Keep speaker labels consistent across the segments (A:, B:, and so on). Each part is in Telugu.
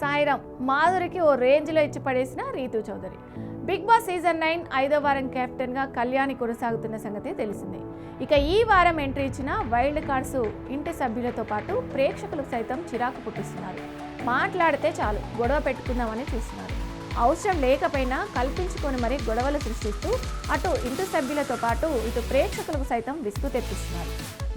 A: సాయిరామ్ మాధురికి ఓ రేంజ్లో ఇచ్చి పడేసిన Rithu Chowdary. Big Boss season nine ఐదో వారం కెప్టెన్గా కళ్యాణి కొనసాగుతున్న సంగతి తెలిసిందే. ఇక ఈ వారం ఎంట్రీ ఇచ్చిన వైల్డ్ కార్డ్స్ ఇంటి సభ్యులతో పాటు ప్రేక్షకులకు సైతం చిరాకు పుట్టిస్తున్నారు. మాట్లాడితే చాలు గొడవ పెట్టుకుందామని చూస్తున్నారు. అవసరం లేకపోయినా కల్పించుకొని మరీ గొడవలు సృష్టిస్తూ అటు ఇంటి సభ్యులతో పాటు ఇటు ప్రేక్షకులకు సైతం విసుగు తెప్పిస్తున్నారు.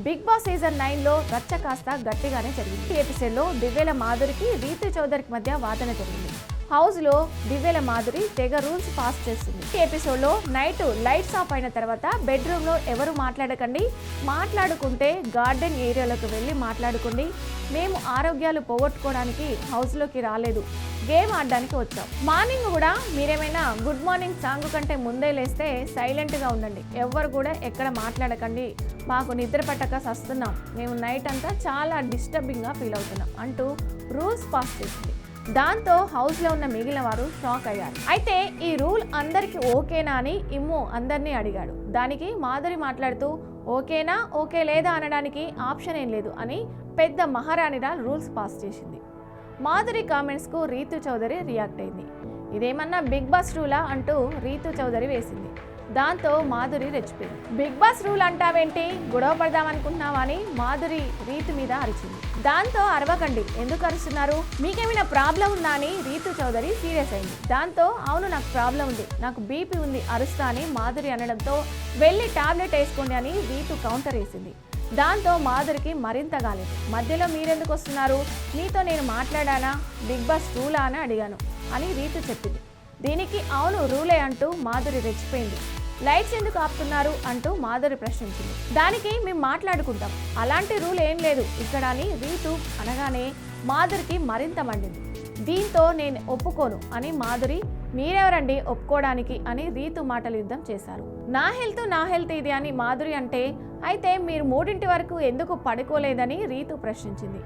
A: బిగ్ బాస్ సీజన్ నైన్లో రచ్చ కాస్త గట్టిగానే జరిగింది. ఈ ఎపిసోడ్లో దివ్యల మాధురికి రీతు చౌదరికి మధ్య వాదన జరిగింది. హౌస్లో దివ్యల మాధురి తెగ రూల్స్ పాస్ చేస్తుంది. ఈ ఎపిసోడ్లో నైట్ లైట్స్ ఆఫ్ అయిన తర్వాత బెడ్రూమ్లో ఎవరు మాట్లాడకండి? మాట్లాడుకుంటే గార్డెన్ ఏరియాలోకి వెళ్ళి మాట్లాడుకోండి. మేము ఆరోగ్యాలు పోగొట్టుకోవడానికి హౌస్లోకి రాలేదు. గేమ్ ఆడడానికి వచ్చాం. మార్నింగ్ కూడా మీరేమైనా గుడ్ మార్నింగ్ సాంగ్ కంటే ముందే లేస్తే సైలెంట్గా ఉండండి. ఎవ్వరు కూడా ఎక్కడ మాట్లాడకండి. మాకు నిద్ర పట్టక సస్తున్నాం. మేము నైట్ అంతా చాలా డిస్టర్బింగ్గా ఫీల్ అవుతున్నాం అంటూ రూల్స్ పాస్ చేసింది. దాంతో హౌస్లో ఉన్న మిగిలిన వారు షాక్ అయ్యారు. అయితే ఈ రూల్ అందరికీ ఓకేనా అని ఇమ్ము అందరినీ అడిగాడు. దానికి మాధురి మాట్లాడుతూ ఓకేనా ఓకే లేదా అనడానికి ఆప్షన్ ఏం లేదు అని పెద్ద మహారాణిలా రూల్స్ పాస్ చేసింది. మాధురి కామెంట్స్కు రీతు చౌదరి రియాక్ట్ అయింది. ఇదేమన్నా బిగ్ బాస్ రూలా? అంటూ రీతు చౌదరి వేసింది. దాంతో మాధురి రెచ్చిపోయింది. బిగ్ బాస్ రూల్ అంటావేంటి? గొడవ పడదాం అని మాధురి రీతు మీద అరిచింది. దాంతో అరవకండి. ఎందుకు అరుస్తున్నారు? మీకేమైనా ప్రాబ్లం ఉందా అని రీతు చౌదరి సీరియస్ అయింది. దాంతో అవును నాకు ప్రాబ్లం ఉంది. నాకు బీపీ ఉంది అరుస్తా అని మాధురి అనడంతో వెళ్ళి టాబ్లెట్ వేసుకోండి అని రీతు కౌంటర్ వేసింది. దాంతో మాధురికి మరింత కాలేదు మధ్యలో మీరెందుకు వస్తున్నారు? మీతో నేను మాట్లాడానా? బిగ్ బాస్ రూలా అని అడిగాను అని రీతు చెప్పింది. దీనికి అవును రూలే అంటూ మాధురి రెచ్చిపోయింది. లైట్స్ ఎందుకు ఆపుతున్నారు అంటూ మాధురి ప్రశ్నించింది. దానికి మేము మాట్లాడుకుంటాం. అలాంటి రూల్ ఏం లేదు. ఇక్కడ అని రీతు అనగానే మాధురికి మరింత మండింది. దీంతో నేను ఒప్పుకోను అని మాధురి మీరెవరండి ఒప్పుకోవడానికి అని రీతు మాటలు యుద్ధం చేశారు. నా హెల్త్ నా హెల్త్ ఇది అని మాధురి అంటే అయితే మీరు మూడింటి వరకు ఎందుకు పడుకోలేదని రీతు ప్రశ్నించింది.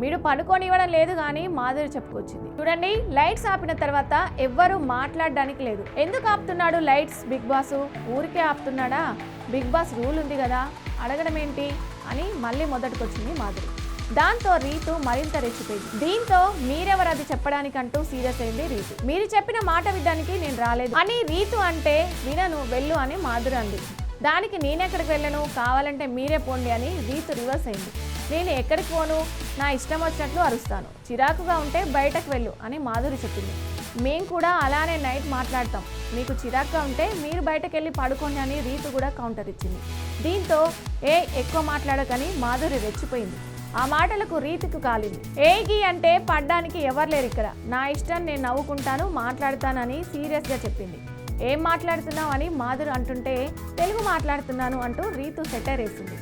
A: మీరు పడుకోనివ్వడం లేదు కానీ మాధురి చెప్పుకొచ్చింది. చూడండి లైట్స్ ఆపిన తర్వాత ఎవ్వరూ మాట్లాడడానికి లేదు. ఎందుకు ఆపుతున్నాడు లైట్స్ బిగ్ బాస్? ఊరికే ఆపుతున్నాడా? బిగ్ బాస్ రూల్ ఉంది కదా అడగడం ఏంటి అని మళ్ళీ మొదటికొచ్చింది మాధురి. దాంతో రీతు మరింత రెచ్చిపోయింది. దీంతో మీరెవరు అది చెప్పడానికంటూ సీరియస్ అయింది రీతు. మీరు చెప్పిన మాట విడ్డానికి నేను రాలేదు. అని రీతు అంటే వినను వెళ్ళు అని మాధురి అంది. దానికి నేనెక్కడికి వెళ్ళను? కావాలంటే మీరే పోండి అని రీతు రివర్స్ అయింది. నేను ఎక్కడికి పోను? నా ఇష్టం వచ్చినట్లు అరుస్తాను. చిరాకుగా ఉంటే బయటకు వెళ్ళు అని మాధురి చెప్పింది. మేము కూడా అలానే నైట్ మాట్లాడతాం. మీకు చిరాకుగా ఉంటే మీరు బయటకు వెళ్ళి పడుకోండి అని రీతు కూడా కౌంటర్ ఇచ్చింది. దీంతో ఏ ఎక్కువ మాట్లాడకని మాధురి రెచ్చిపోయింది. ఆ మాటలకు రీతికి కాలింది. ఏగి అంటే పడ్డానికి ఎవరు లేరు ఇక్కడ. నా ఇష్టం నేను నవ్వుకుంటాను మాట్లాడతానని సీరియస్గా చెప్పింది. ఏం మాట్లాడుతున్నావు అని మాధురి అంటుంటే తెలుగు మాట్లాడుతున్నాను అంటూ రీతు సెటర్ వేసింది.